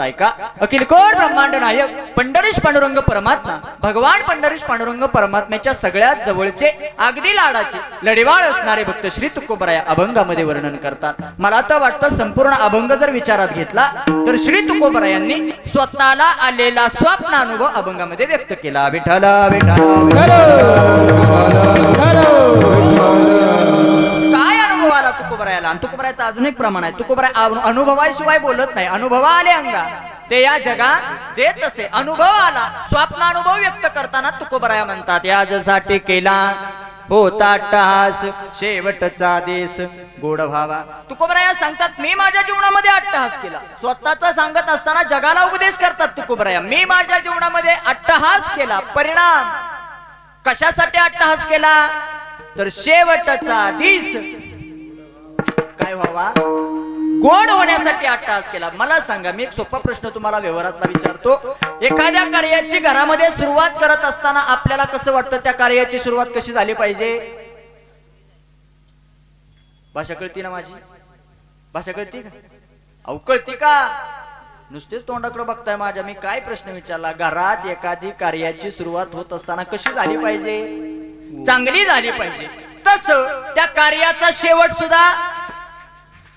ऐका अखिल कोण ब्रह्मांड नायक? पंढरीश पांडुरंग परमात्मा. भगवान पंढरीश पांडुरंग परमात्म्याच्या सगळ्यात जवळचे अगदी लाडाचे लढेवाळ असणारे भक्त श्री तुकोबराया अभंगामध्ये वर्णन करतात. मला तर वाटतं संपूर्ण अभंग जर विचारात घेतला तर श्री तुकोबरायांनी स्वतःला आलेला स्वप्न अनुभव अभंगामध्ये व्यक्त केला. विठाला विठाला तुकोबरायाला अजून एक प्रमाण आहे. तुकोबराय अनुभवाशिवाय बोलत नाही. अनुभव आले अंगा. ते या जगात देत असे अनुभव आला. स्वप्न अनुभव व्यक्त करताना तुकोबराया म्हणतात याजसाठी केला होता अट्टहास शेवटचा देश गोड व्हावा. तुकोबराया सांगतात मी माझ्या जीवनामध्ये अट्टहास केला. स्वतःचा सांगत असताना जगाला उपदेश करतात तुकोबराया. मी माझ्या जीवनामध्ये अट्टहास केला. परिणाम. कशासाठी अट्टहास केला? तर शेवटचा दिस. काय व्हावा? गोड होण्यासाठी अट्टहास केला. मला सांगा मी एक सोपा प्रश्न तुम्हाला व्यवहारातला विचारतो. एखाद्या कार्याची घरामध्ये सुरुवात करत असताना आपल्याला कसं वाटतं? त्या कार्याची सुरुवात कशी झाली पाहिजे? भाषा कळती ना माझी? भाषा कळती का? अवकळती का? नुसतेच तोंडाकडे बघताय माझ्या. मी काय प्रश्न विचारला? घरात एखादी कार्याची सुरुवात होत असताना कशी झाली पाहिजे? चांगली झाली पाहिजे. तस त्या कार्याचा शेवट सुद्धा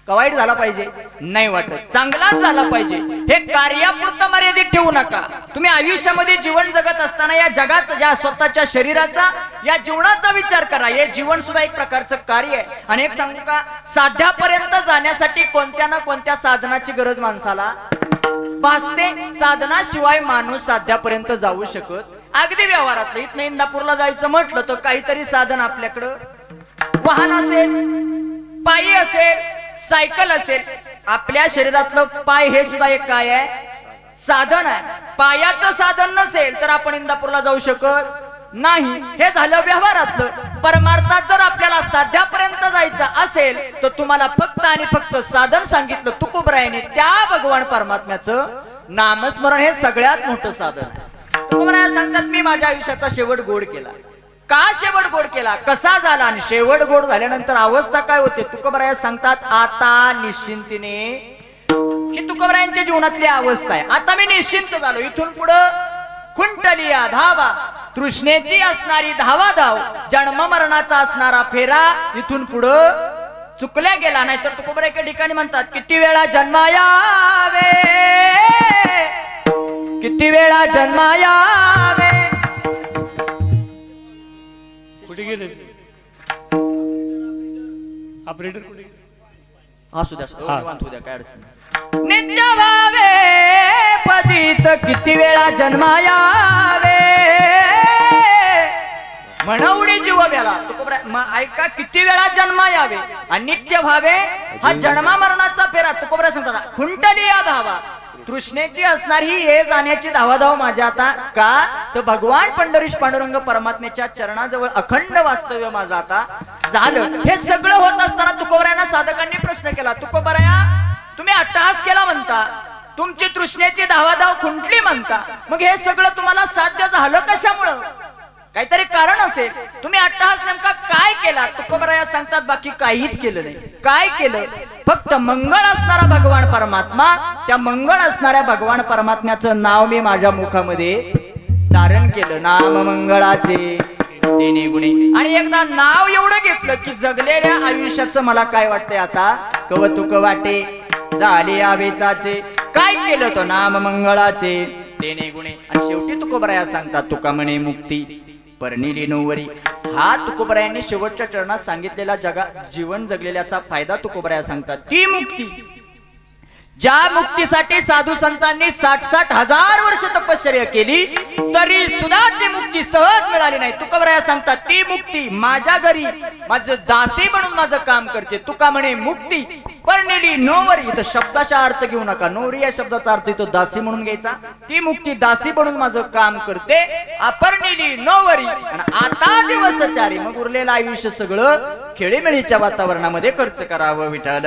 का वाईट झाला पाहिजे. नाही वाटत. चांगलाच झाला पाहिजे. हे कार्यापुरतं मर्यादित ठेवू नका. तुम्ही आयुष्यामध्ये जीवन जगत असताना या जगाचा ज्या स्वतःच्या शरीराचा या जीवनाचा विचार करा. हे जीवन सुद्धा एक प्रकारचं कार्य आहे. आणि एक सांगू का? साध्यापर्यंत जाण्यासाठी कोणत्या ना कोणत्या साधनाची गरज माणसाला? भासते साधनाशिवाय माणूस साध्यापर्यंत जाऊ शकत अगदी व्यवहारातलं. इथनं इंदापूरला जायचं म्हटलं तर काहीतरी साधन आपल्याकडं. वाहन असेल पायी असेल सायकल असेल आपल्या शरीरातलं पाय हे सुद्धा एक काय आहे? साधन आहे. पायाचं साधन नसेल तर आपण इंदापूरला जाऊ शकत नाही. हे झालं व्यवहारातलं. परमार्थात जर आपल्याला साध्यापर्यंत जायचं असेल तर तुम्हाला फक्त आणि फक्त साधन सांगितलं तुकोबरायाने त्या भगवान परमात्म्याचं नामस्मरण हे सगळ्यात मोठं साधन आहे. तुकोबराया सांगतात मी माझ्या आयुष्याचा शेवट गोड केला. का शेवट गोड केला? कसा झाला? आणि शेवट गोड झाल्यानंतर अवस्था काय होते? तुकोबराया सांगतात आता निश्चिंतीने ही तुकोबरायांच्या जीवनातली अवस्था आहे. आता मी निश्चिंत झालो. इथून पुढं खुंटलिया धावा. तृष्णेची असणारी धावा धाव. जन्म मरणाचा असणारा फेरा इथून पुढं चुकल्या गेला. नाही तर तुकोबरा एका ठिकाणी म्हणतात किती वेळा जन्मायावे? किती वेळा जन्मायावे? ऑपरेटर कुठे? असू द्या. हा. निवांत होऊ द्या काय अडचण नाही. नित्य भावे पतित किती वेळा जन्मायावे म्हणवडी जीव व्याला तुकोबरा- म- ऐका किती वेळा जन्मा यावे आणि नित्य भावे हा जन्मा मरणाचा फेरा तुकोबरा सांगतात खुंटली या धावा तृष्णेची असणारी हे जाण्याची धावाधाव माझ्या आता. का? तर भगवान पंढरीश पांडुरंग परमात्म्याच्या चरणाजवळ अखंड वास्तव्य माझं आता. झालं. हे सगळं होत असताना तुकोबरायांना साधकांनी प्रश्न केला. तुकोबराया तुम्ही अट्टहास केला म्हणता. तुमची तृष्णेची धावाधाव खुंटली म्हणता. मग हे सगळं तुम्हाला साध्य झालं कशामुळं? काहीतरी कारण असेल. तुम्ही अट्टहास नेमका काय केला? तुकोबराया सांगतात बाकी काहीच केलं नाही. काय केलं? फक्त मंगळ असणारा भगवान परमात्मा त्या मंगळ असणाऱ्या भगवान परमात्म्याचं नाव मी माझ्या मुखामध्ये धारण केलं. नाम मंगळाचे तेने गुणे. आणि एकदा नाव एवढं घेतलं की जगलेल्या आयुष्याचं मला काय वाटतंय आता? कवतुक वाटे झाले आवेचाचे. काय केलं तो? नाम मंगळाचे तेने गुणे. आणि शेवटी तुकोबराया सांगतात तुका म्हणे मुक्ती. पर्णिली नोवरी हा तुकोबरायांनी शेवटच्या चरणात सांगितलेला जगा जीवन जगलेल्याचा फायदा तुकोबराया सांगतात. ती मुक्ती. ज्या मुक्तीसाठी साधू संतांनी साठ साठ हजार वर्ष तपश्चर्या केली तरी सुद्धा ती मुक्ती सहज मिळाली नाही. तुकोबराया सांगतात ती मुक्ती माझ्या घरी माझं दासी म्हणून माझं काम करते. तुका म्हणे मुक्ती परनेली नोवरी इथं शब्दाचा अर्थ घेऊ नका नोवरी या शब्दाचा अर्थ इथं दासी म्हणून घ्यायचा ती मुक्ती दासी म्हणून माझं काम करते अपर्णेली नोवरी आणि आता दिवसचारी मग उरलेलं आयुष्य सगळं खेळीमेळीच्या वातावरणामध्ये खर्च करावं विठाल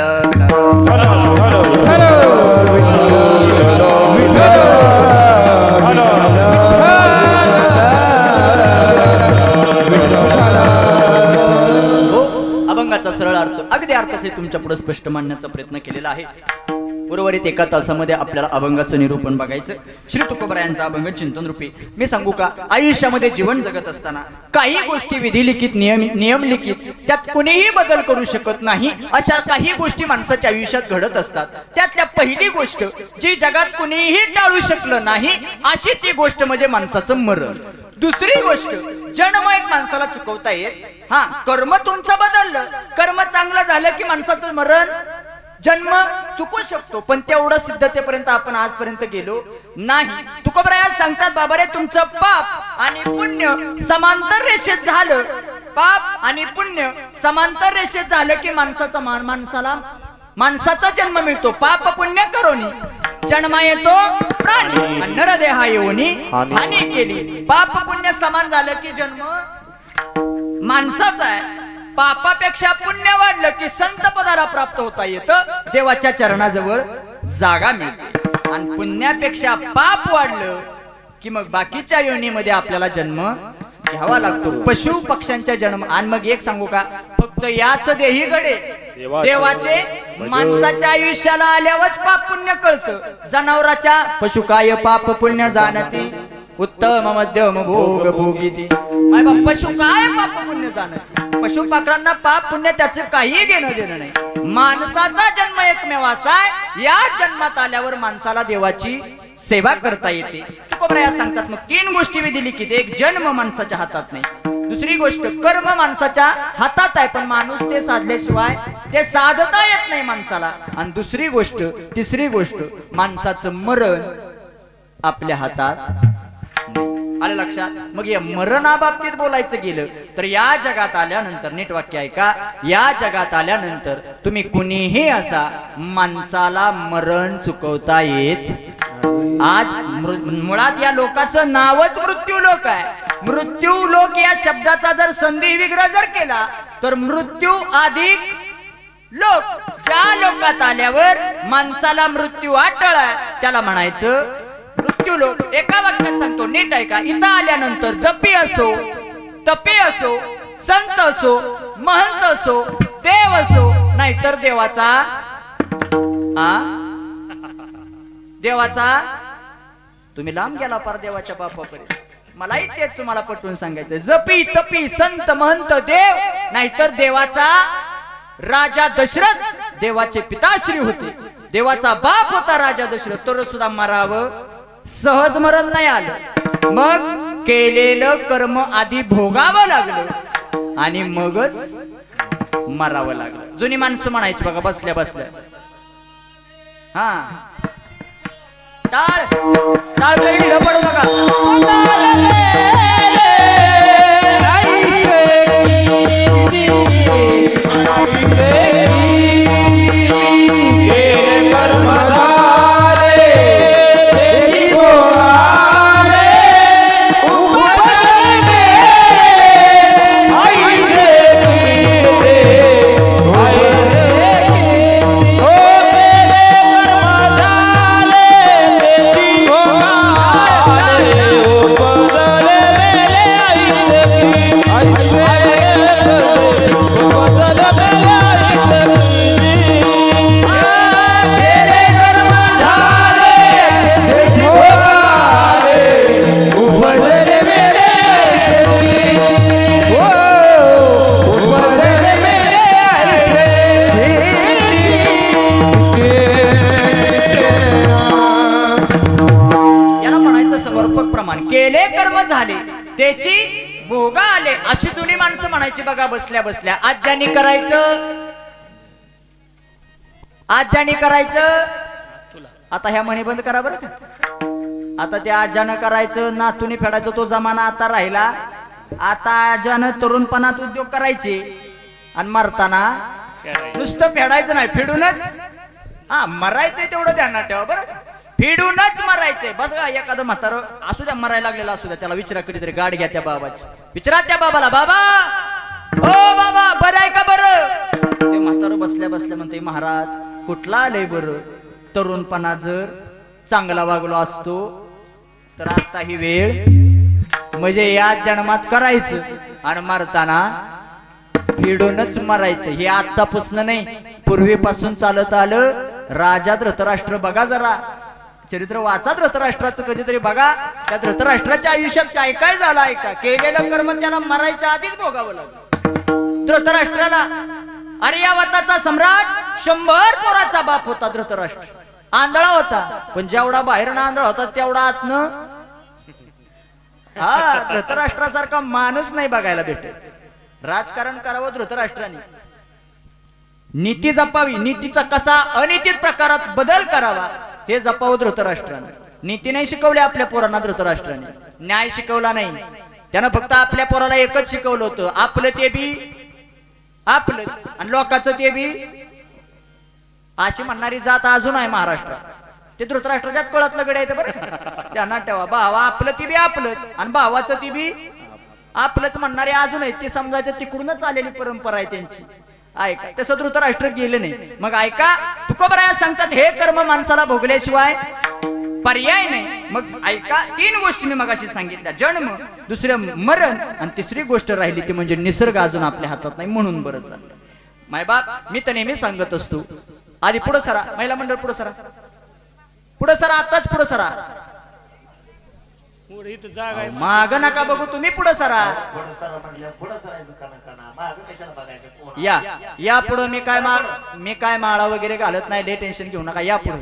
अर्थ तुमच्यापुढे स्पष्ट मांडण्याचा प्रयत्न केलेला आहे. उर्वरित एका तासामध्ये आपल्याला अभंगाचं निरूपण बघायचं. श्री तुकोबरायांचा अभंग चिंतन रूपी. मी सांगू का आयुष्यामध्ये जीवन जगत असताना काही गोष्टी विधिलिखित नियम लिखित त्यात कुणीही बदल करू शकत नाही. अशा काही गोष्टी माणसाच्या आयुष्यात घडत असतात. त्यातल्या पहिली गोष्ट जी जगात कुणीही टाळू शकलं नाही अशी ती गोष्ट म्हणजे माणसाचं मरण. दुसरी गोष्ट जन्म एक माणसाला चुकवता येत. हा कर्म तुमचं बदललं. कर्म चांगलं झालं की माणसाचं मरण. जन्म चुकू शकतो पण तेवढं सिद्धतेपर्यंत आपण आजपर्यंत गेलो नाही. तुकोबराया सांगतात बाबा रे तुमचं पाप आणि पुण्य समांतर रेषेत झालं. पाप आणि पुण्य समांतर रेषेत झालं की माणसाचा मान माणसाला माणसाचा जन्म मिळतो. पाप पुण्य करोनी. जन्म येतो प्राणी नरदेहा येऊनी हानी केली. पाप पुण्य समान झालं की जन्म? माणसाचा आहे. पापापेक्षा पुण्य वाढलं की संत पदाला प्राप्त होता येतं. देवाच्या चरणाजवळ जागा मिळते. आणि पुण्यापेक्षा पाप वाढलं की मग बाकीच्या योनीमध्ये आपल्याला जन्म घ्यावा लागतो. पशु पक्ष्यांच्या जन्म. आणि मग एक सांगू का? फक्त याच देही गडे. देवाचे माणसाच्या आयुष्याला आल्यावर पाप पुण्य कळतं. जनावराच्या पशु काय पाप पुण्य जाणती? उत्तम मध्यम भोग बाप पशु काय पाप पुण्य जाणती? पशु पाखरांना पाप पुण्य त्याचे काही घेणं देणं नाही. माणसाचा जन्म एकमेव असा आहे. या जन्मात आल्यावर माणसाला देवाची सेवा करता येते. तुकोबराया सांगतात मग तीन गोष्टी मी दिली की एक जन्म माणसाच्या हातात नाही. दुसरी गोष्ट कर्म माणसाच्या हातात आहे पण माणूस ते साधल्याशिवाय ते साधता येत नाही माणसाला. आणि दुसरी गोष्ट तिसरी गोष्ट माणसाचं मरण आपल्या हातात आलं लक्षात? मग या मरणाबाबतीत बोलायचं गेलं तर या जगात आल्यानंतर नीट वाक्य ऐका या जगात आल्यानंतर तुम्ही कुणीही असा माणसाला मरण चुकवता येत आज मुळात या लोकाचं नावच मृत्यू लोक आहे. मृत्यू लोक या शब्दाचा जर संधी विग्रह जर केला तर मृत्यू अधिक लोक. ज्या लोकात आल्यावर माणसाला मृत्यू अटळ त्याला म्हणायचं मृत्यू लोक. एका वाक्यात सांगतो नीट आहे का इथं आल्यानंतर जपी असो तपी असो संत असो महंत असो देव असो नाहीतर देवाचा आ देवाचा? तुम्ही लांब गेला पार देवाच्या बापापर्यंत मलाही तेच तुम्हाला पटवून सांगायचं जपी तपी संत महंत देव नाहीतर देवाचा राजा दशरथ देवाचे पिताश्री होते. देवाचा बाप होता राजा दशरथ. तर सुद्धा मरावं. सहज मरण नाही आलं. मग केलेलं कर्म आधी भोगावं लागलं आणि मगच मरावं लागलं. जुनी माणसं म्हणायची बघा बसल्या बसल्या. हा. टाळ टाळ करी लपडू नका. बसल्या बसल्या. आज्यानी करायचं? आज्यानी करायचं? आता ह्या म्हणी बंद करा बरं का. आता त्या आज्यानं करायचं नातूने फेडायचं तो जमाना आता राहिला. आता आज्यानं तरुणपणात उद्योग करायचे. आणि मरताना नुसतं फेडायचं नाही फेडूनच. हा मरायचंय तेवढं ध्यानात ठेवा बरं फिडूनच मरायचंय. बस का एखादं म्हातारं असू द्या मरायला लागलेला असू द्या त्याला विचारा कधीतरी गाड घ्या त्या बाबाची. विचारा त्या बाबाला बाबा! ओ बाबा बरं आहे का बरं? ते म्हातारं बसल्या बसल्या म्हणते महाराज कुठला आलंय बरं? तरुणपणा जर चांगला वागलो असतो तर आता ही वेळ म्हणजे या जन्मात करायचं आणि मारताना फिडूनच मरायचं. हे आतापासून नाही पूर्वीपासून चालत आलं राजा धृतराष्ट्र. बघा जरा चरित्र वाचा धृतराष्ट्राचं कधीतरी बघा. त्या धृतराष्ट्राच्या आयुष्यात काय काय झालं ऐका केलेलं कर्म त्याला मरायच्या आधीच भोगावं लागलं. धृतराष्ट्राला. आर्यावताचा सम्राट शंभर पोराचा बाप होता धृतराष्ट्र. आंधळा होता. पण जेवढा बाहेरनं आंधळा होता तेवढा आतनं. हा धृतराष्ट्रासारखा माणूस नाही बघायला भेटत. राजकारण करावं धृतराष्ट्राने. नीती जपावी. नीतीचा कसा अनितीत प्रकारात बदल करावा हे जपावं धृतराष्ट्राने. नीती नाही शिकवली आपल्या पोरांना धृतराष्ट्राने. न्याय शिकवला नाही. त्यानं फक्त आपल्या पोराला एकच शिकवलं होतं. आपलं ते बी आपलं. आणि लोकांचं ते बी. अशी म्हणणारी जात अजून आहे महाराष्ट्रात ते धृतराष्ट्राच्याच कळतलं गडे येतं बरं त्यांना ठेवा. भावा आपलं ती बी आपलंच. आणि भावाचं ती बी आपलंच म्हणणारे अजून आहेत. ते समजायचं तिकडूनच आलेली परंपरा आहे त्यांची. ऐका तसं धृतराष्ट्र गेले नाही. मग ऐका तुकोबराया सांगतात हे कर्म माणसाला भोगल्याशिवाय पर्याय नाही. मग ऐका तीन गोष्टी मी मगाशी सांगितल्या. जन्म दुसरं मरण आणि तिसरी गोष्ट राहिली ती म्हणजे निसर्ग अजून आपल्या हातात नाही म्हणून बरं चाललं. मायबाप मी तर नेहमी सांगत असतो. आधी पुढं सरा. महिला मंडळ पुढं सरा. पुढं सरा आताच पुढं सरा. पुढे इथं जागा आहे माग नका बघू तुम्ही पुढं सरा. पुढं सर म्हणलं पुढं सरायचं कना कना मागं कशाला बघायचं कोण या या पुढं मी काय माळ मी काय माळा वगैरे घालत नाही लय टेन्शन घेऊ नका या पुढं.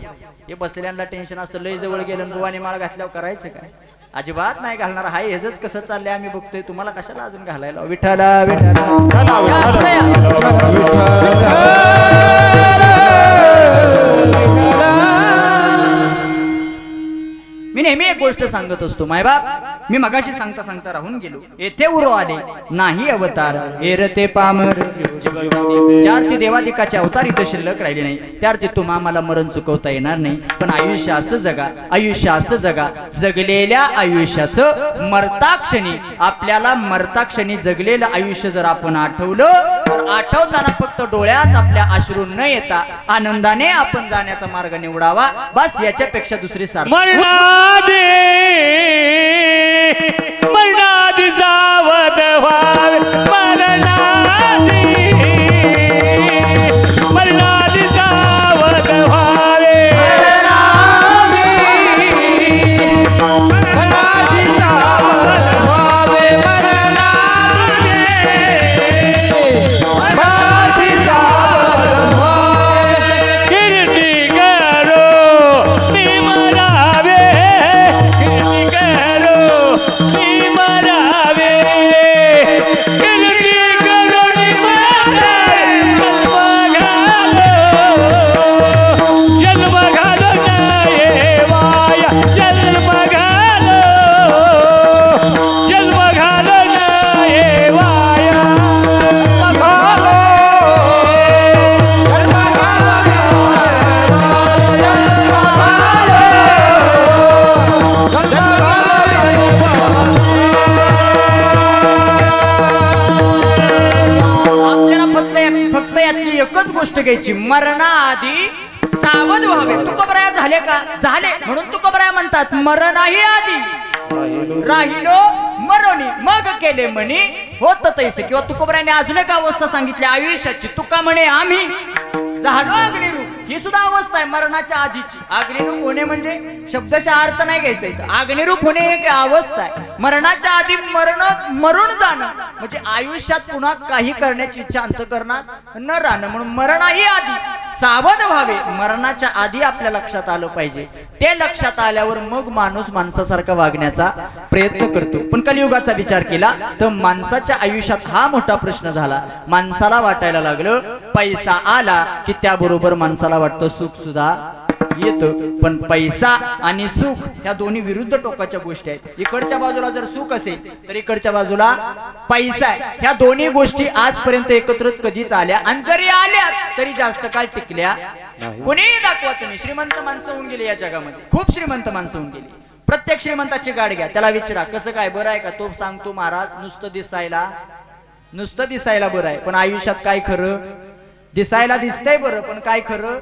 हे बसलेल्यांना टेन्शन असतं लय जवळ गेलं बुवानी माळ घातल्यावर करायचं काय? अजिबात नाही घालणार हाय हेच कसं चाललंय आम्ही बघतोय तुम्हाला कशाला अजून घालायला? विठाला विठाला या, पुढे या. नेहमी एक गोष्ट सांगत असतो मायबाप. मी मगाशी सांगता सांगता राहून गेलो. येथे उरो आले. नाही अवतार. एरते पामर. चार ते देवादिकाचे अवतार इथं शिल्लक राहिले नाही त्यार्थी तुम्हा मला मरण चुकवता येणार नाही. पण आयुष्य असं जगा. आयुष्य असं जगा. जगलेल्या आयुष्याचं मरताक्षणी. आपल्याला मरताक्षणी जगलेलं आयुष्य जर आपण आठवलं तर आठवताना फक्त डोळ्यात आपल्या अश्रू न येता आनंदाने आपण जाण्याचा मार्ग निवडावा. बस याच्यापेक्षा दुसरी सार मरणादी मरणादी जावद व्हावे. घ्यायची मरणाआधी सावध व्हावे. तुकोबराया झाले का? झाले. म्हणून तुकोबराया म्हणतात मरणाही आधी. राहिलो. मरोनी मग केले म्हणे. होत तैसे. किंवा तुकोबरायाने अजून एक अवस्था सांगितली आयुष्याची तुका म्हणे आम्ही. झालो अग्निरूप ही सुद्धा अवस्था आहे मरणाच्या आधीची. अग्निरूप होणे म्हणजे शब्दशः अर्थ नाही घ्यायचा इथं. अग्निरूप होणे एक अवस्था आहे. मरणाच्या आधी मरण मरून जाणं म्हणजे आयुष्यात पुन्हा काही करण्याची इच्छा अंतकरणात न राहणं. म्हणून मरणाही आधी. सावध व्हावे. मरणाच्या आधी आपल्या लक्षात आलं पाहिजे. ते लक्षात आल्यावर मग माणूस माणसासारखा वागण्याचा प्रयत्न करतो. पण कलियुगाचा विचार केला तर माणसाच्या आयुष्यात हा मोठा प्रश्न झाला. माणसाला वाटायला लागलं पैसा आला की त्याबरोबर माणसाला वाटतं सुख सुद्धा येतं. पण पैसा आणि सुख ह्या दोन्ही विरुद्ध टोकाच्या गोष्टी आहेत. इकडच्या बाजूला जर सुख असेल तर इकडच्या बाजूला पैसा आहे. ह्या दोन्ही गोष्टी आजपर्यंत एकत्र कधीच आल्या. आणि जरी आल्या तरी जास्त काळ टिकल्या कोणीही दाखवा तुम्ही. श्रीमंत माणसं होऊन गेली या जगामध्ये. खूप श्रीमंत माणसं होऊन गेली. प्रत्येक श्रीमंताची गाड घ्या. त्याला विचारा कसं काय? बरं आहे का? तो सांगतो महाराज नुसतं दिसायला नुसतं दिसायला बरं आहे. पण आयुष्यात काय खरं? दिसायला दिसतंय बरं पण काय खरं?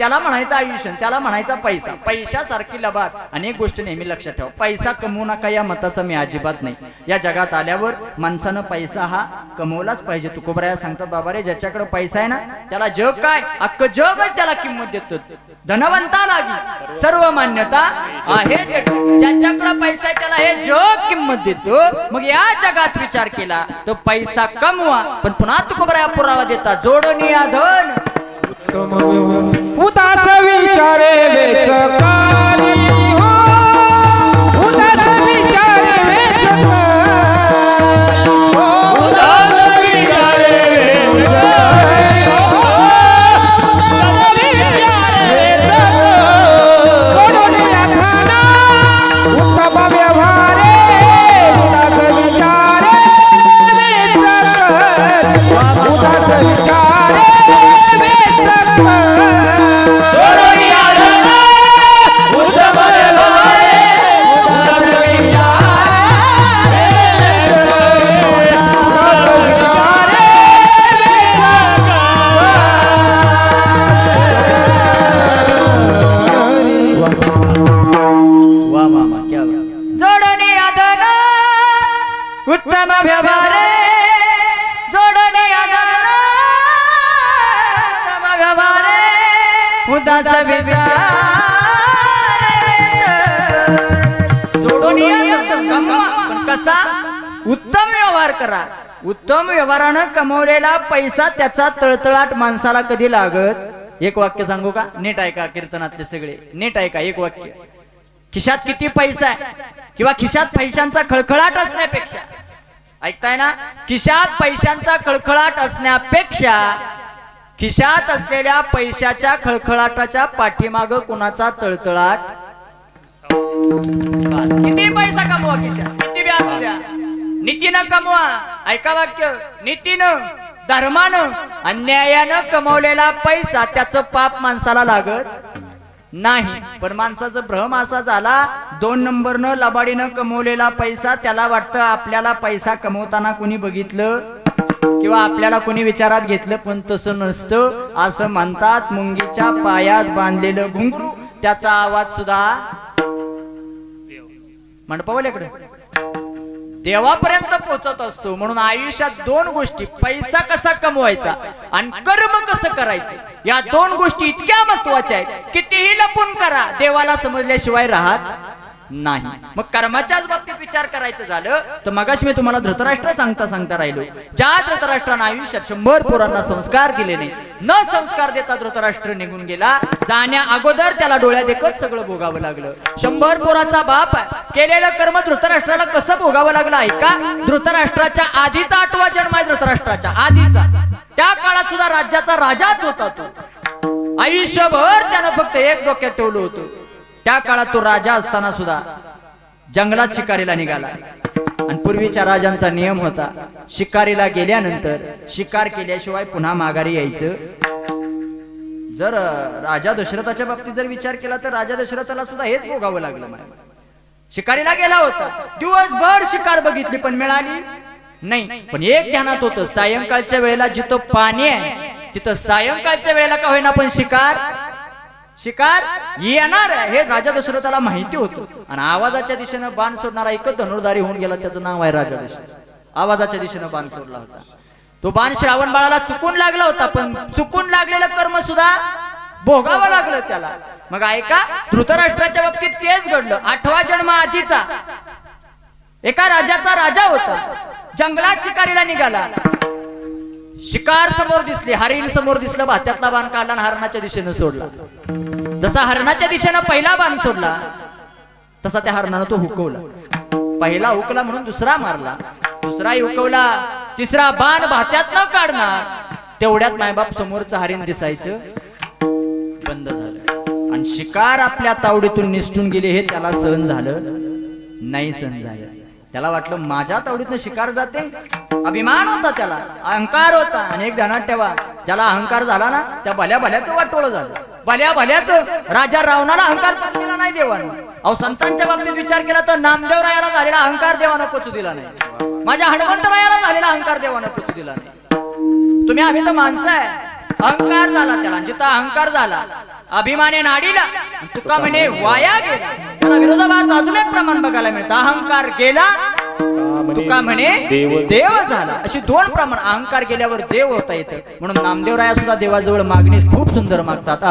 त्याला म्हणायचं आयुष्य त्याला म्हणायचा पैसा. पैशासारखी लबाड. अनेक गोष्टी नेहमी लक्षात ठेवा. पैसा कमवू नका या मताचा मी अजिबात नाही. या जगात आल्यावर माणसानं पैसा हा कमवलाच पाहिजे. तुकोबराया सांगतात बाबा रे ज्याच्याकडे पैसा आहे ना त्याला जग काय? अख्खं जगच त्याला किंमत देतो. धनवंता लागी. सर्व मान्यता आहे जग ज्याच्याकडे पैसा आहे त्याला हे जग किंमत देतो. मग या जगात विचार केला तर पैसा कमवा. पण पुन्हा तुकोबराया पुरावा देता जोडणी धन. उदास विचारे वेचकारी व्यवहारानं कमवलेला पैसा त्याचा तळतळाट माणसाला कधी लागत? एक वाक्य सांगू का? नीट ऐका कीर्तनातले सगळे. नीट ऐका एक वाक्य. खिशात किती पैसा आहे? किंवा खिशात पैशांचा खळखळाट असण्यापेक्षा? ऐकताय ना? खिशात पैशांचा खळखळाट असण्यापेक्षा खिशात असलेल्या पैशाच्या खळखळाटाच्या पाठीमाग कुणाचा तळतळाट? किती पैसा कमवा खिशात? किती व्याज असू द्या. नीतीनं कमवा. ऐका वाक्य. नीतीनं धर्मानं अन्यायानं कमवलेला पैसा त्याचं पाप माणसाला लागत नाही. पण माणसाचा भ्रम असा झाला दोन नंबरनं लबाडीनं कमवलेला पैसा त्याला वाटतं आपल्याला पैसा कमवताना कोणी बघितलं किंवा आपल्याला कोणी विचारात घेतलं पण तसं नसतं. असं म्हणतात मुंगीच्या पायात बांधलेलं घुंगरू त्याचा आवाज सुद्धा मंडपावल्याकडे. देवापर्यंत पोहोचत असतो. म्हणून आयुष्यात दोन गोष्टी. पैसा कसा कमवायचा आणि कर्म कसं करायचं? या दोन गोष्टी इतक्या महत्त्वाच्या आहेत कितीही लपून करा. देवाला समजल्याशिवाय राहत नाही. मग कर्माच्याच बाबतीत विचार करायचं झालं तर मगाशी मी तुम्हाला धृतराष्ट्र सांगता सांगता राहिलो. ज्या धृतराष्ट्रानं आयुष्यात शंभर पोरांना संस्कार केले नाही न संस्कार देता धृतराष्ट्र निघून गेला जाण्या अगोदर त्याला डोळ्या देखत सगळं भोगावं लागलं. शंभर पोराचा बाप केलेलं कर्म धृतराष्ट्राला कसं भोगावं लागलं ऐका? धृतराष्ट्राच्या आधीचा आठवा जन्म आहे धृतराष्ट्राच्या आधीचा. त्या काळात सुद्धा राज्याचा राजाच होता तो. आयुष्यभर त्यानं फक्त एक डोक्यात ठेवलं होतं. त्या काळात तो राजा असताना सुद्धा जंगलात शिकारीला निघाला. आणि पूर्वीच्या राजांचा नियम होता शिकारीला गेल्यानंतर शिकार केल्याशिवाय पुन्हा माघारी यायचं. जर राजा दशरथाच्या बाबतीत जर विचार केला तर राजा दशरथाला सुद्धा हेच भोगावं लागलं मला. शिकारीला गेला होता. दिवसभर शिकार बघितली पण मिळाली नाही. पण एक ध्यानात होतं सायंकाळच्या वेळेला जिथं पाणी आहे तिथं सायंकाळच्या वेळेला का होईना पण शिकार शिकार येणार हे राजा दशरथाला माहिती होतं. आणि आवाजाच्या दिशेनं बाण सोडणारा एकच धनुर्धारी होऊन गेला त्याचं नाव आहे राजा दशरथ. आवाजाच्या दिशेनं बाण सोडला होता. तो बाण श्रावण बाळाला चुकून लागला होता पण चुकून लागलेलं कर्म सुद्धा भोगावं लागलं त्याला. मग ऐका धृतराष्ट्राच्या बाबतीत तेच घडलं. आठवा जन्म आधीचा. एका राजाचा राजा होता. जंगलात शिकारीला निघाला. शिकार समोर दिसली हरिण समोर दिसलं भात्यातला बाण काढला आणि हरणाच्या दिशेनं सोडला. जसा हरणाच्या दिशेनं पहिला बाण सोडला तसा त्या हरणानं तो हुकवला. पहिला हुकला म्हणून दुसरा मारला. दुसराही हुकवला तिसरा बाण भात्यात न काढणार. तेवढ्यात मायबाप समोरचं हरिण दिसायचं. बंद झालं. आणि शिकार आपल्या तावडीतून निसटून गेले हे त्याला सहन झालं नाही सहन झालं. त्याला वाटलं माझ्या तावडीतनं शिकार जाते? अभिमान होता त्याला. अहंकार होता. आणि एक ध्यानात ठेवा. ज्याला अहंकार झाला ना त्या भल्या भल्याचं वाटोळं झालं. भल्या भल्याच राजा रावणाला अहंकार पण नाही देवानं. अहो संतांच्या बाबतीत विचार केला तर नामदेव रायाला झालेला अहंकार देवानं पोचू दिला नाही. माझ्या हनुमंत रायाला झालेला अहंकार देवानं पोचू दिला नाही. तुम्ही आम्ही तर माणसं आहे. अहंकार झाला त्याला जिथं अहंकार झाला अभिमाने नाडीला तुका म्हणे वाया गेला. त्याला विरोधाभास अजून एक प्रमाण बघायला मिळतं. अहंकार गेला तुका म्हणे देव देव झाला. अशी दोन प्रमाण अहंकार गेल्यावर देव होता येतं म्हणून नामदेवराया सुद्धा देवाजवळ मागणी खूप सुंदर मागतात.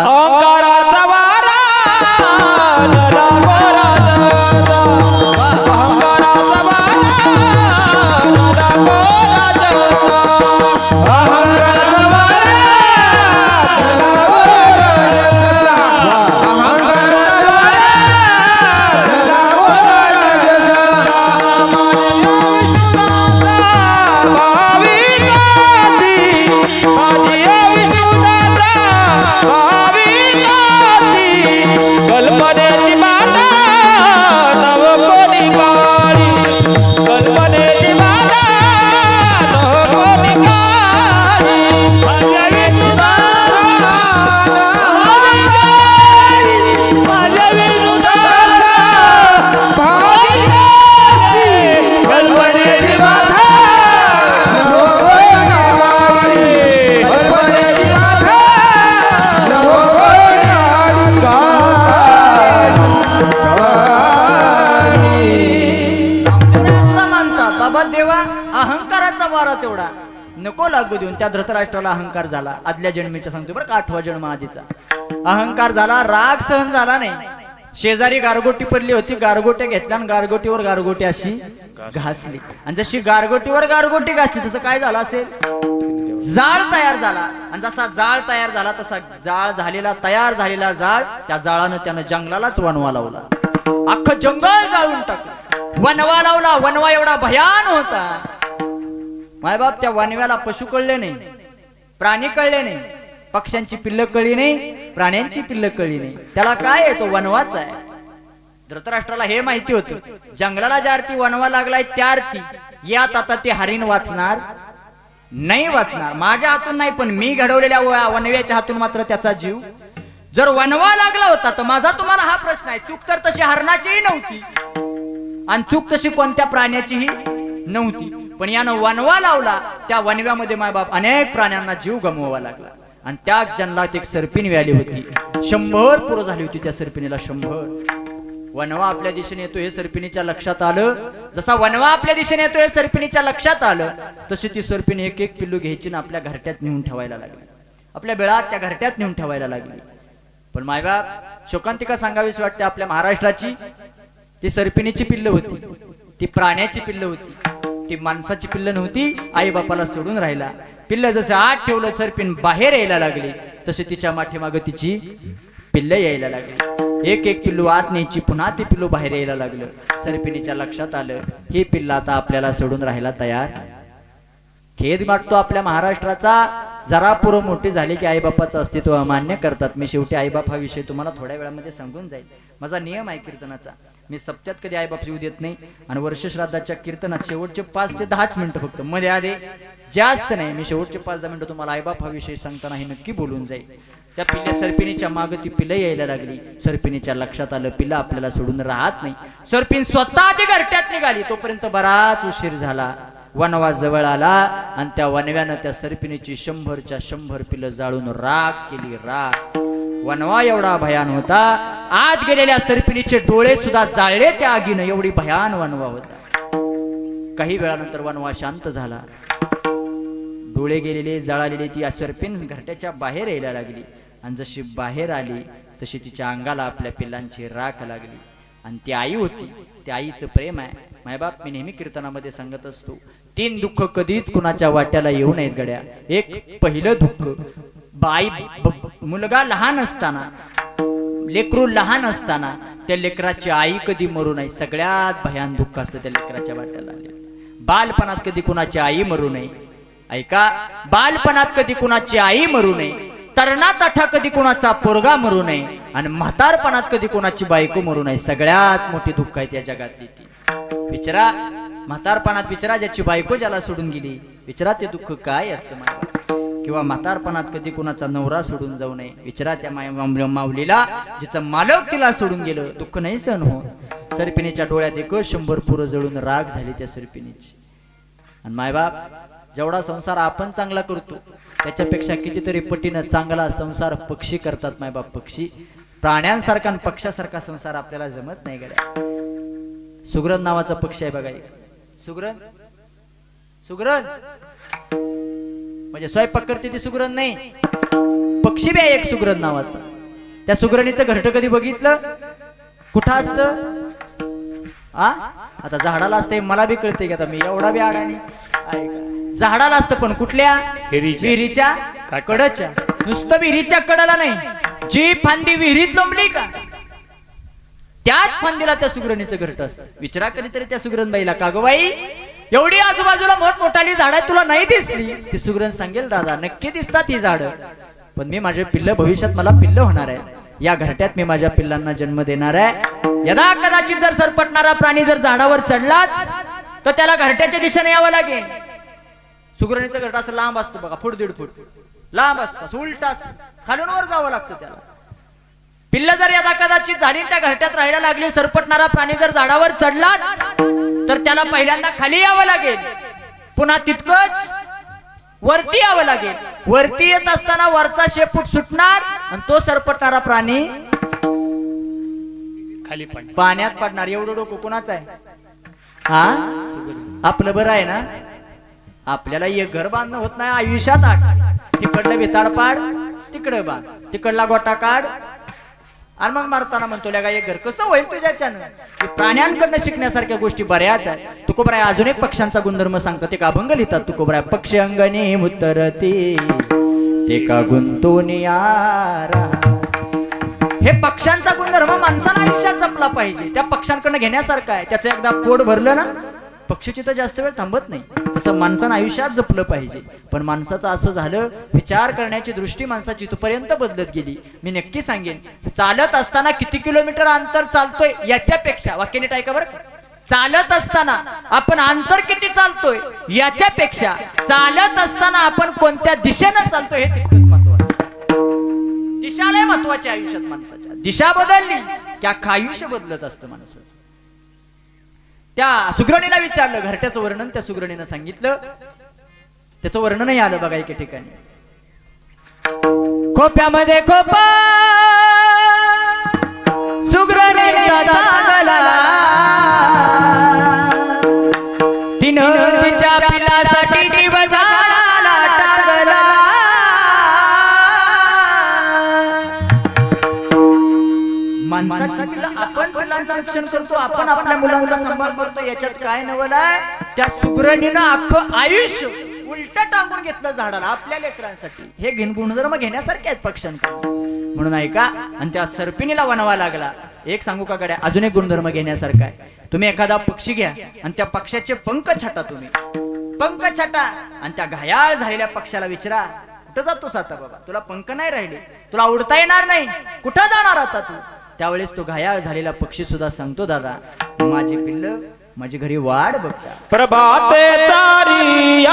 धृतराष्ट्राला अहंकार झाला. आदल्या जन्मीचा सांगतो बरं का आठवा जन्म आधीचा. अहंकार झाला राग सहन झाला नाही. शेजारी गारगोटी पडली होती गारगोट्या घेतल्या आणि गारगोटीवर गारगोटी अशी घासली. आणि जशी गारगोटीवर गारगोटी घासली तसं काय झालं असेल? जाळ तयार झाला. आणि जसा जाळ तयार झाला तसा जाळ झालेला तयार झालेला जाळ त्या जाळानं त्यानं जंगलालाच वनवा लावला. अख्खं जंगल जाळून टाकलं. वनवा लावला वनवा एवढा भयान होता. मायबाप त्या वनव्याला पशु कळले नाही प्राणी कळले नाही पक्ष्यांची पिल्ल कळली नाही प्राण्यांची पिल्ल कळली नाही. त्याला काय आहे तो वनवाच आहे? धृतराष्ट्राला हे माहिती होतं जंगलाला ज्या अर्थी वनवा लागलाय त्या अर्थी. यात आता ते हरिण वाचणार नाही वाचणार. माझ्या हातून नाही पण मी घडवलेल्या व- वनव्याच्या हातून मात्र त्याचा जीव. जर वनवा लागला होता तर माझा तुम्हाला हा प्रश्न आहे. चूक तर तशी हरणाचीही नव्हती. आणि चूक तशी कोणत्या प्राण्याचीही नव्हती. पण यानं वनवा लावला. त्या वनव्यामध्ये मायबाप अनेक प्राण्यांना जीव गमवावा लागला. आणि त्या जन्मात एक सर्पिणी आली होती. शंभर पुरं झाली होती त्या सर्पिणीला शंभर. वनवा आपल्या दिशेने येतो हे सर्पिणीच्या लक्षात आलं. जसा वनवा आपल्या दिशेने येतो हे सरपिणीच्या लक्षात आलं तशी ती सरपिणी एक एक पिल्लू घ्यायची ना आपल्या घरट्यात नेऊन ठेवायला लागली. आपल्या बेळात त्या घरट्यात नेऊन ठेवायला लागली. पण मायबाप शोकांतिका सांगावीच वाटते आपल्या महाराष्ट्राची. ती सर्पिणीची पिल्ल होती. ती प्राण्याची पिल्ल होती. ती माणसाची पिल्ल नव्हती आई बापाला सोडून राहिला. पिल्ल जसं आत ठेवलं सरपिन बाहेर यायला लागली तसे तिच्या माठीमाग तिची पिल्ल यायला लागली. एक एक पिल्लू आत न्यायची पुन्हा ती पिल्लू बाहेर यायला लागलं. सर्पिणीच्या लक्षात आलं ही पिल्ल आता आपल्याला सोडून राहायला तयार खेद वाटतो आपल्या महाराष्ट्राचा. जरा पुरं मोठी झाली की आईबापाचं अस्तित्व अमान्य करतात. मी शेवटी आईबाप हा विषय तुम्हाला थोड्या वेळामध्ये सांगून जाईल. माझा नियम आहे कीर्तनाचा. मी सप्त्यात कधी आईबाप येऊ देत नाही आणि वर्षश्राद्धाच्या कीर्तनात शेवटचे पाच ते दहाच मिनिटं फक्त मध्ये आधे जास्त नाही मी शेवटचे पाच दहा मिनिटं तुम्हाला आईबाप हा विषय सांगताना हे नक्की बोलून जाईल. त्या पिल्या सर्पिणीच्या माग ती पिलं यायला लागली. सरपिणीच्या लक्षात आलं पिलं आपल्याला सोडून राहत नाही. सर्पिन स्वतः आधी घरट्यात निघाली. तोपर्यंत बराच उशीर झाला. वनवा जवळ आला आणि त्या वनव्यानं त्या सर्पिणीची शंभरच्या शंभर पिलं जाळून राग केली राग वनवा एवढा भयान होता. आत गेलेल्या सर्पिणीचे डोळे सुद्धा जाळले त्या आगीनं. एवढी भयान वनवा होता. काही वेळानंतर वनवा शांत झाला. डोळे गेलेले जळालेले ती या सर्पिन घरट्याच्या बाहेर यायला लागली. आणि जशी बाहेर आली तशी तिच्या अंगाला आपल्या पिल्लांची राख लागली. आणि ती आई होती. त्या आईचं प्रेम आहे. मायबाप मी नेहमी कीर्तनामध्ये सांगत असतो तीन दुःख कधीच कुणाच्या वाट्याला येऊ नयेत गड्या. एक पहिलं दुःख बाई मुलगा लहान असताना लेकरू लहान असताना त्या लेकराची आई कधी मरू नये. सगळ्यात भयान दुःख असतं त्या लेकराच्या वाट्याला बालपणात कधी कुणाची आई मरू नये. ऐका बालपणात कधी कुणाची आई मरू नये. तरणात अठा कधी कोणाचा पोरगा मरू नये आणि म्हातारपणात कधी कोणाची बायको मरू नये. सगळ्यात मोठी दुःख आहे त्या जगातली ती. विचारा म्हातारपणात विचारा ज्याची बायको ज्याला सोडून गेली विचारा ते दुःख काय असतं माझ्या किंवा म्हातारपणात कधी कुणाचा नवरा सोडून जाऊ नये. विचारा त्या माय- माऊलीला जिचं मालक तिला सोडून गेलं दुःख नाही सण हो सरपिणीच्या डोळ्यात एक शंभर पुरं जळून राग झाली त्या सरपिणीची. आणि मायबाप जेवढा संसार आपण चांगला करतो त्याच्यापेक्षा कितीतरी पटीनं चांगला संसार पक्षी करतात मायबाप पक्षी. प्राण्यांसारखा आणि पक्षासारखा संसार आपल्याला जमत नाही गड्या. सुग्रन नावाचा पक्षी आहे बघा एक. सुग्रन? सुग्रन? म्हणजे स्वयंपाक करते ती सुग्रन नाही. पक्षी बी आहे एक सुग्रन नावाचा. त्या सुग्रणीचं घरट कधी बघितलं? कुठं असतं? आता झाडाला असते मला बी कळते की आता मी एवढा बी अडाणी ऐका. झाडाला असतं पण कुठल्या? विहिरीच्या. कडच्या. नुसतं विहिरीच्या कडाला नाही. जी फांदी विहिरीत लोंबली का? त्याच फांदीला त्या सुग्रणीचं घरट असतं. विचारा कधीतरी त्या सुग्रणबाईला का गं बाई? एवढी आजूबाजूला मोठमोठाली झाडं तुला नाही दिसली? ती सुग्रण सांगेल दादा नक्की दिसतात ही झाडं. पण मी माझे पिल्ल भविष्यात मला पिल्ल होणार आहे. या घरट्यात मी माझ्या पिल्लांना जन्म देणार आहे. यदा कदाचित जर सरपटणारा प्राणी जर झाडावर चढलाच तर त्याला घरट्याच्या दिशेने यावं लागेल. सुग्रणीचं घरट असं लांब असतं बघा फूट दीड फूट. लांब असतं असं उलट असतं. खालून वर जावं लागतं त्याला. पिल्ल जर यदा कदाचित झाली त्या घरट्यात राहायला लागली सरपटणारा प्राणी जर झाडावर चढलाच तर त्याला पहिल्यांदा खाली यावं लागेल. पुन्हा तितकंच वरती यावं लागेल. वरती येत असताना वरचा शेपूट सुटणार आणि तो सरपटणारा प्राणी खाली पण पाण्यात पडणार. एवढं डोकं कुणाचं आहे? हा? आपलं बरं आहे ना? आपल्याला एक घर बांधणं होत नाही आयुष्यात आठ. तिकडलं बेताड पाड तिकडं बांध. तिकडला गोटा काढ. आणि मग मारताना म्हणतो लगा एक घर कसं होईल तुझ्याच्यानं? प्राण्यांकडनं शिकण्यासारख्या गोष्टी बऱ्याच आहेत. तुकोबराय अजून एक पक्ष्यांचा गुणधर्म सांगतो ते का अभंग लिहितात तुकोबराय पक्षी अंगणी मुत्तरती ते का गुंतुनियारा हे पक्ष्यांचा गुणधर्म माणसाला आयुष्यात जपला पाहिजे. त्या पक्ष्यांकडनं घेण्यासारखं आहे. त्याचं एकदा पोट भरलं ना पक्षी जास्त वेळ थांबत नाही. तसं माणसानं आयुष्यात जपलं पाहिजे. पण माणसाचं असं झालं विचार करण्याची दृष्टी माणसाची तुपर्यंत बदलत गेली. मी नक्की सांगेन चालत असताना किती किलोमीटर अंतर चालतोय याच्यापेक्षा वाक्य नीट ऐका बरं. चालत असताना आपण अंतर किती चालतोय याच्यापेक्षा चालत असताना आपण कोणत्या दिशेनं चालतोय हे तितकंच महत्वाचं दिशा लय महत्वाची आयुष्यात माणसाच्या. दिशा बदलली की अख्खा आयुष्य बदलत असतं माणसाचं. त्या सुग्रणीला विचारलं घरट्याचं वर्णन त्या सुग्रणीनं सांगितलं. त्याचं वर्णनही आलं बघा एके ठिकाणी. खोप्यामध्ये खोपा आपण रक्षण करतो आपण आपल्या मुलांचा सांभाळ करतो याच्यात काय नवल आहे? त्या सुग्रणीनं अख्खं आयुष्य उलट टांगून घेतलं झाडाला आपल्या लेकरांसाठी. हे घेण गुणधर्म घेण्यासारखे आहेत पक्ष्यांकडे म्हणून ऐका आणि त्या सर्पिणीला वनवा लागला. एक सांगू का गड्या? अजून एक गुणधर्म घेण्यासारखा आहे. तुम्ही एखादा पक्षी घ्या आणि त्या पक्षाचे पंख छाटा तुम्ही. पंख छाटा. आणि त्या घायाळ झालेल्या पक्षाला विचारा कुठं जातोस आता बाबा? तुला पंख नाही राहिले. तुला उडता येणार नाही. कुठं जाणार आता तू? त्यावेळेस तो घायाळ झालेला पक्षी सुद्धा सांगतो दादा माझी पिल्ल माझी घरी वाढ बघता प्रभाते तारी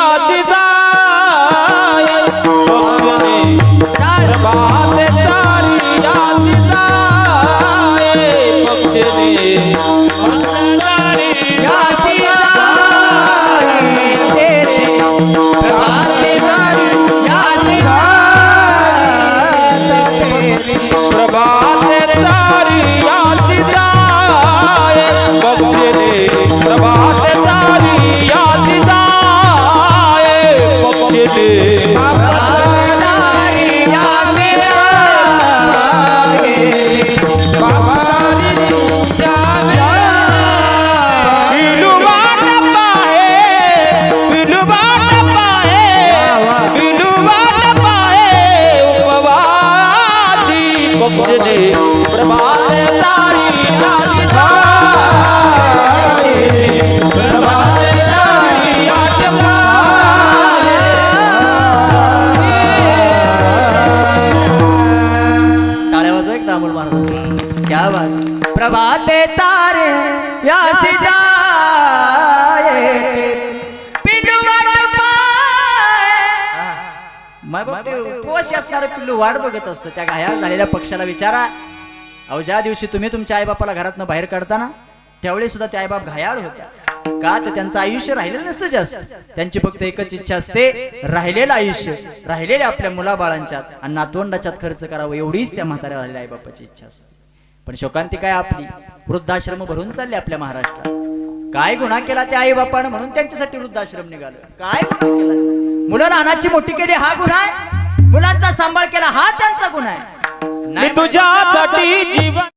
वाट बघत असतं. त्या घायाळ झालेल्या पक्षाला विचारा. अहो ज्या दिवशी तुम्ही तुमच्या आईबापाला घरातनं बाहेर काढताना त्यावेळी सुद्धा ते आईबाप घायाळ होत्या का? तर त्यांचं आयुष्य राहिलेलं नसतं जास्त. त्यांची फक्त एकच इच्छा असते राहिलेलं आयुष्य राहिलेले आपल्या मुलाबाळांच्यात. आणि नातवंडाच्यात खर्च करावं एवढीच त्या म्हाताऱ्या झालेल्या आईबापाची इच्छा असते. पण शोकांती काय आपली? वृद्धाश्रम भरून चालले आपल्या महाराष्ट्रात. काय गुन्हा केला त्या आई बापानं म्हणून त्यांच्यासाठी वृद्धाश्रम निघालं. काय गुन्हा केला? मुलं लहानाची मोठी केली हा गुन्हा आहे. मुलांचा सांभाळ केला हा त्यांचा गुन्हा आहे. मी तुझ्यासाठी जीवन